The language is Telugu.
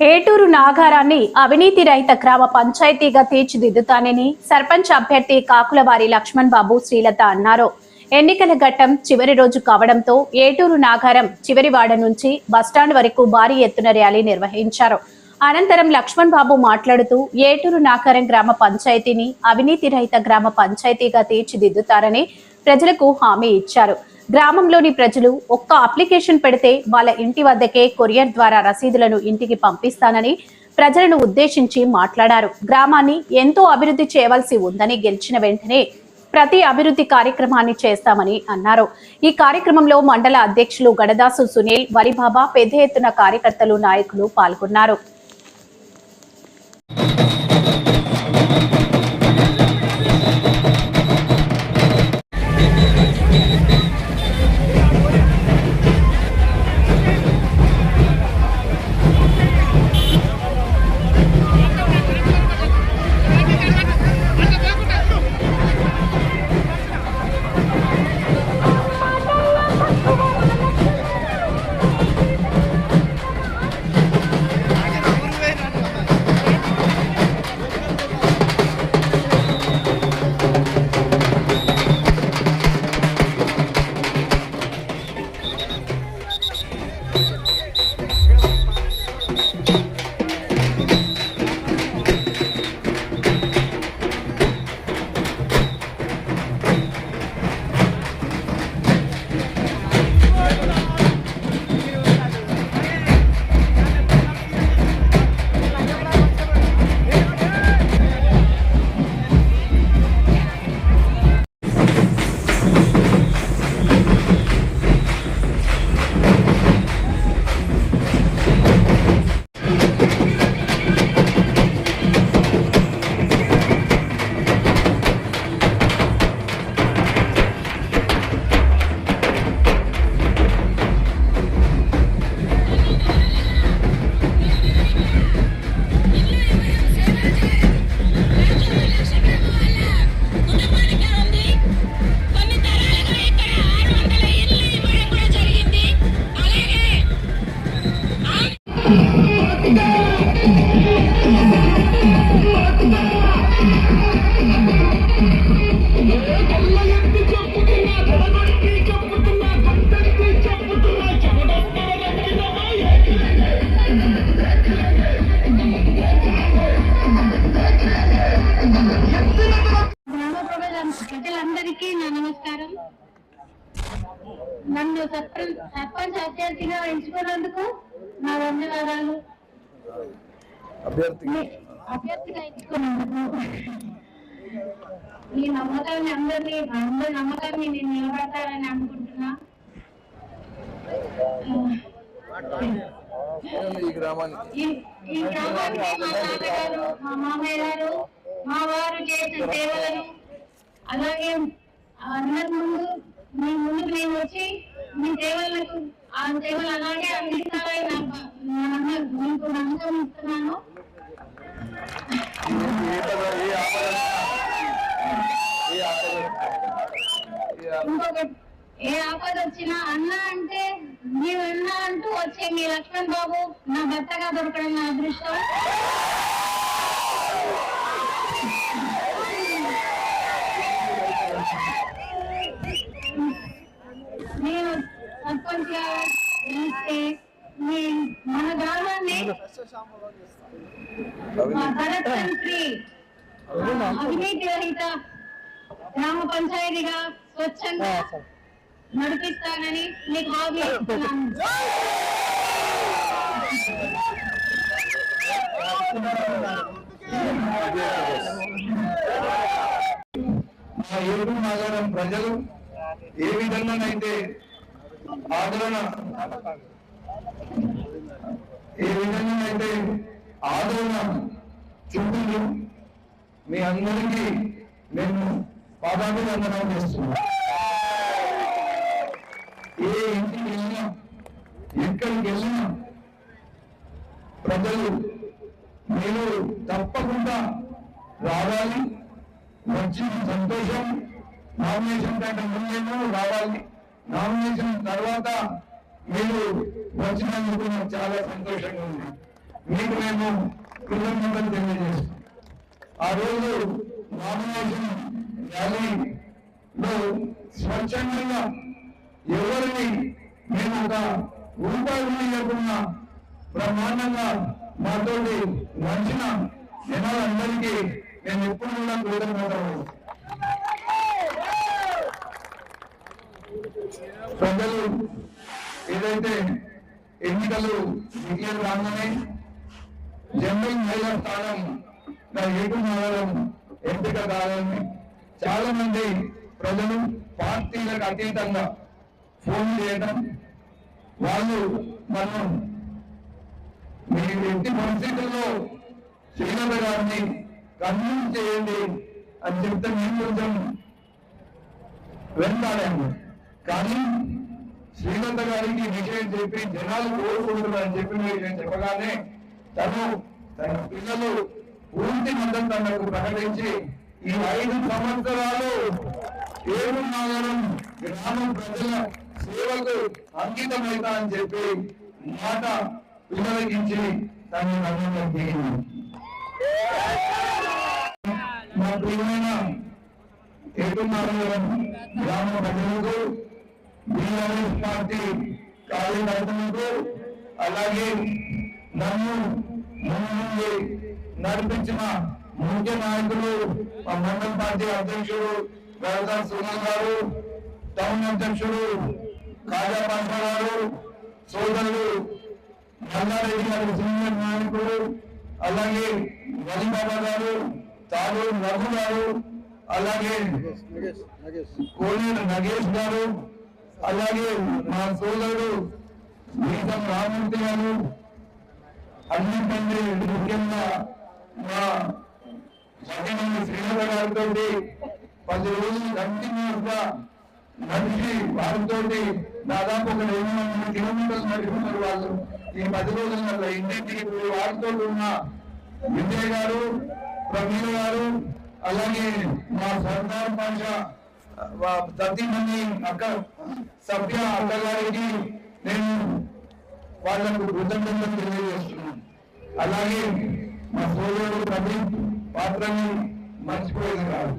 ఏటూరు నాగారాన్ని అవినీతి రహిత గ్రామ పంచాయతీగా తీర్చిదిద్దుతానని సర్పంచ్ అభ్యర్థి కాకులవారి లక్ష్మణ్ బాబు శ్రీలత అన్నారు. ఎన్నికల ఘట్టం చివరి రోజు కావడంతో ఏటూరు నాగారం చివరివాడ నుంచి బస్టాండ్ వరకు భారీ ఎత్తున ర్యాలీ నిర్వహించారు. అనంతరం లక్ష్మణ్ బాబు మాట్లాడుతూ ఏటూరు నాగారం గ్రామ పంచాయతీని అవినీతి రహిత గ్రామ పంచాయతీగా తీర్చిదిద్దుతారని ప్రజలకు హామీ ఇచ్చారు. గ్రామంలోని ప్రజలు ఒక్క అప్లికేషన్ పెడితే వాళ్ళ ఇంటి వద్దకే కొరియర్ ద్వారా రసీదులను ఇంటికి పంపిస్తానని ప్రజలను ఉద్దేశించి మాట్లాడారు. గ్రామాన్ని ఎంతో అభివృద్ధి చేయవలసి ఉందని గెలిచిన వెంటనే ప్రతి అభివృద్ధి కార్యక్రమాన్ని చేస్తామని అన్నారు. ఈ కార్యక్రమంలో మండల అధ్యక్షులు గడదాసు సునీల్ వరిబాబా పెద్ద ఎత్తున కార్యకర్తలు నాయకులు పాల్గొన్నారు. ప్రజలందరికీ నా నమస్కారం. నన్ను సర్పంచ్ సర్పంచ్ అభ్యర్థిగా ఎంచుకున్నందుకు నా ధన్యవాదాలు. అభ్యర్థిగా ఎంచుకున్నందుకు. ఈ నమ్మకాన్ని అందరినీ అందరి నమ్మకాన్ని నేను నిలబడతానని అనుకుంటున్నా. ఈ గ్రామానికి? మా నాన్నగారు మా మామయ్య గారు మా వారు చేసిన సేవలను అలాగే అందరి ముందు మీ ముందుకు నేను వచ్చి మీ సేవలకు ఆ సేవలు అలాగే అందిస్తారని నాకు నమ్మకం ఇస్తున్నాను ఏ పద- ఏ ఆపద ఏ ఆపద ఏ ఆపద ఇంకొక ఏ ఆపద వచ్చినా అన్న అంటే నీవు అన్న అంటూ వచ్చే మీ లక్ష్మణ్ బాబు నా భర్తగా దొరకడం నా అదృష్టం. నేను సర్పంచ్ గెలిస్తే మన గ్రామాన్ని అవినీతి రహిత గ్రామ పంచాయతీగా స్వచ్ఛంగా నడిపిస్తానని మీకు హామీ ఇస్తున్నాను. మా ఏడు నగరం ప్రజలు ఏ విధంగానైతే ఆదరణ ఏ విధంగానైతే ఆదరణ చూపుతూ మీ అందరికీ నేను పాదాభివందనం చేస్తున్నా. ఏ ఇంటికి వెళ్ళినా ఎక్కడికి వెళ్ళినా ప్రజలు మీరు తప్పకుండా రావాలి. వచ్చిన సంతోషం. నామినేషన్ కంటే ముందేమో రావాలి. నామినేషన్ తర్వాత మీరు వచ్చినందుకు నాకు చాలా సంతోషంగా ఉంది. మీకు మేము కృతజ్ఞతలు తెలియజేస్తాం ఆ రోజు నామినేషన్ ర్యాలీలో స్వచ్ఛందంగా ఎవరిని మేము ఒక రూపాయి కూడా లేకుండా బ్రహ్మాండంగా మాతోటి వంచిన జనాలందరికీ నేను ఎప్పుడు కూడా కృతజ్ఞతలు. ప్రజలు ఏదైతే ఎన్నికలు విజయం రాగానే జనరల్ మహిళా స్థానం నా ఏటు మారడం ఎంపిక కావాలని చాలా మంది ప్రజలు పార్టీలకు అతీతంగా ఫోన్ చేయడం వాళ్ళు మనం మీ ఇంటి పరిస్థితుల్లో శ్రీలత గారిని కన్విన్స్ చేయండి అని చెప్తే మేము కొంచెం వెంటాడాము కానీ శ్రీలంక గారికి విషయం చెప్పి జనాలు కోరుకుంటున్నారని చెప్పి నేను చెప్పగానే తను తన పిల్లలు పూర్తి మద్దతు తనకు ప్రకటించి ఈ ఐదు సంవత్సరాలు ఏడు నగరం గ్రామం ప్రజల సేవకు అంకితమైతా అని చెప్పి మాట పిల్లలకించి దాన్ని రంగంలో దిగింది మా ప్రియమైన ఏటున్నారం గ్రామ ప్రజలకు బీఆర్ఎస్ పార్టీ కార్యకర్తలకు అలాగే నన్ను ముందు నడిపించిన ముఖ్య నాయకులు మా మండల పార్టీ అధ్యక్షుడు వ్యవసాయ సునల్ గారు టౌన్ అధ్యక్షుడు కాజా పాషా గారు సోదరుడు మల్లారెడ్డి గారు సీనియర్ నాయకుడు అలాగే వలిబాబా గారు తాను రఘు గారు అలాగే కోనేరు నగేష్ గారు అలాగే మా సోదరుడు గీతం రామూర్తి గారు అన్నింటి ముఖ్యంగా మా సత్యమంది శ్రీనగర్ గారితో పది రోజులు కంటిన్యూస్గా మనిషి వారితో దాదాపు ఒక రెండు వందల కిలోమీటర్లు నడుపుతున్నారు వాళ్ళు. ఈ పది రోజుల ఇంటింటికి వారితో ఉన్న విజయ్ గారు ప్రవీణ్ గారు అలాగే మా సర్దార్ పాష సతీమణి అక్క సభ్య అక్కగారికి నేను వాళ్ళకు కృతజ్ఞతలు తెలియజేస్తున్నాను. అలాగే మా సోదరుడు ప్రదీప్ పాత్రని మర్చిపోయేది కాదు